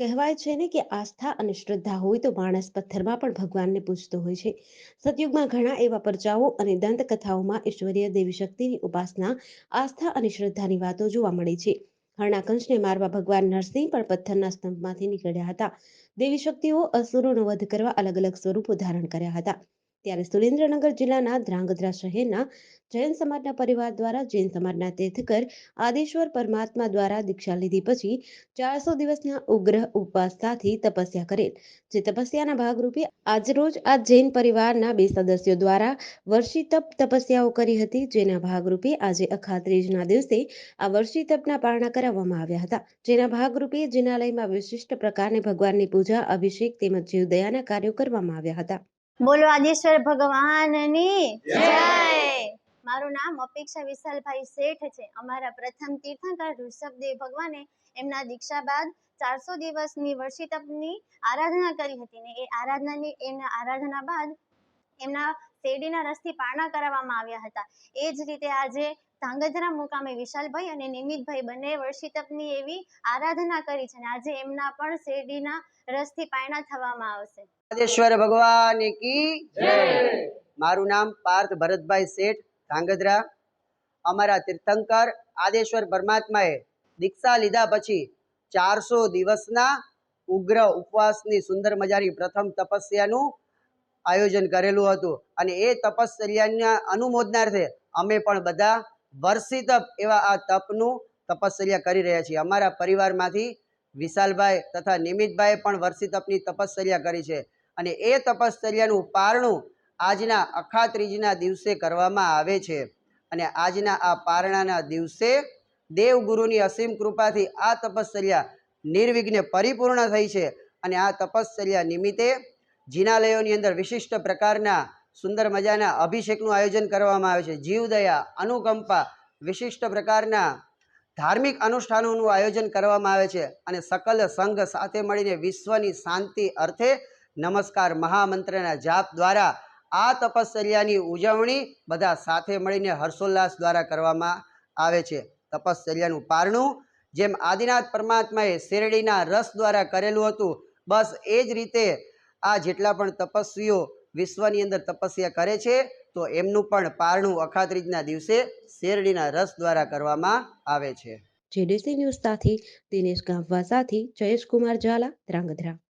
કહેવાય છે ને કે આસ્થા અને શ્રદ્ધા હોય તો માણસ પથ્થરમાં પણ ભગવાનને પૂજતો હોય છે. સતયુગમાં ઘણા એવા પરચાઓ અને દંતકથાઓમાં ઈશ્વરીય દેવી શક્તિની ઉપાસના, આસ્થા અને શ્રદ્ધાની વાતો જોવા મળે છે. હરણાકંશને મારવા ભગવાન નરસિંહ પણ પથ્થરના સ્તંભમાંથી નીકળ્યા હતા. દેવી શક્તિઓ અસુરોનો વધ કરવા અલગ અલગ સ્વરૂપો ધારણ કર્યા હતા. ત્યારે સુરેન્દ્રનગર જિલ્લાના ધ્રાંગધ્રા શહેરના જૈન સમાજના પરિવાર દ્વારા જૈન સમાજના તીર્થકર આદેશ્વર પરમાત્મા દ્વારા દીક્ષા લીધી પછી ચારસો દિવસના ઉગ્ર સાથે તપસ્યા કરેલ, જે તપસ્યાના ભાગરૂપે આજરોજ આ જૈન પરિવારના બે સદસ્યો દ્વારા વર્ષી તપ તપસ્યાઓ કરી હતી, જેના ભાગરૂપે આજે અખાત્રીજના દિવસે આ વર્ષી તપના પારણા કરાવવામાં આવ્યા હતા. જેના ભાગરૂપે જિનાલયમાં વિશિષ્ટ પ્રકારની ભગવાનની પૂજા, અભિષેક તેમજ જીવદયાના કાર્યો કરવામાં આવ્યા હતા. બોલો આદેશ્વર ભગવાનની. જય. મારું નામ અપેક્ષા વિશાલભાઈ શેઠ છે. અમારા પ્રથમ તીર્થંકર ઋષભદેવ ભગવાને એમના દીક્ષા બાદ ચારસો દિવસની વર્ષી તપની આરાધના કરી હતી ને એ આરાધનાની એમના આરાધના બાદ એમના શેરડીના રસથી પારણા કરાવવામાં આવ્યા હતા. એ જ રીતે આજે ધાંગધ્રા મુકામે વિશાલભાઈ અને નિમિતભાઈ બંને વર્ષી તપની એવી આરાધના કરી છે અને આજે એમના પણ શેરડીના રસથી પારણા થવામાં આવશે. આદેશ્વર ભગવાન કી મારું નામ પાર્થ ભરતભાઈ શેઠ ધાંગધ્રા. અમારા તીર્થંકર આદેશ્વર પરમાત્માએ દીક્ષા લીધા પછી ચારસો દિવસના ઉગ્ર ઉપવાસની સુંદર મજાની પ્રથમ તપસ્યાનું આયોજન કરેલું હતું અને એ તપસ્યાના અનુમોદનાર્થે અમે પણ બધા વર્ષી તપ એવા આ તપનું તપસ્યા કરી રહ્યા છીએ. અમારા પરિવારમાંથી વિશાલભાઈ તથા નિમિતભાઈએ પણ વર્ષી તપની તપસ્યા કરી છે. અને એ તપશ્ચર્યાનું પારણું આજના અખા ત્રીજના દિવસે કરવામાં આવે છે. અને આજના આ પારણાના દિવસે દેવગુરુની અસીમ કૃપાથી આ તપશ્ચર્યા નિર્વિઘ્ને પરિપૂર્ણ થઈ છે. અને આ તપશ્ચર્યા નિમિત્તે જિનાલયોની અંદર વિશિષ્ટ પ્રકારના સુંદર મજાના અભિષેકનું આયોજન કરવામાં આવે છે. જીવદયા, અનુકંપા વિશિષ્ટ પ્રકારના ધાર્મિક અનુષ્ઠાનોનું આયોજન કરવામાં આવે છે. અને સકલ સંઘ સાથે મળીને વિશ્વની શાંતિ અર્થે નમસ્કાર મહામંત્રના જાપ દ્વારા આ તપશ્ચર્યાની ઉજવણી બધા સાથે મળીને હર્ષોલ્લાસ દ્વારા કરવામાં આવે છે. તપશ્ચર્યાનું પારણું જેમ આદિનાથ પરમાત્માએ શેરડીના રસ દ્વારા કરેલું હતું, બસ એ જ રીતે આ જેટલા પણ તપસ્વીઓ વિશ્વની અંદર તપસ્યા કરે છે, તો એમનું પણ પારણું અખાત્રીજના દિવસે શેરડીના રસ દ્વારા કરવામાં આવે છે. જેડીસી ન્યૂઝ સાથે દિનેશ ગાંવવા સાથે જયેશ કુમાર ઝાલા, ધ્રાંગધ્રા.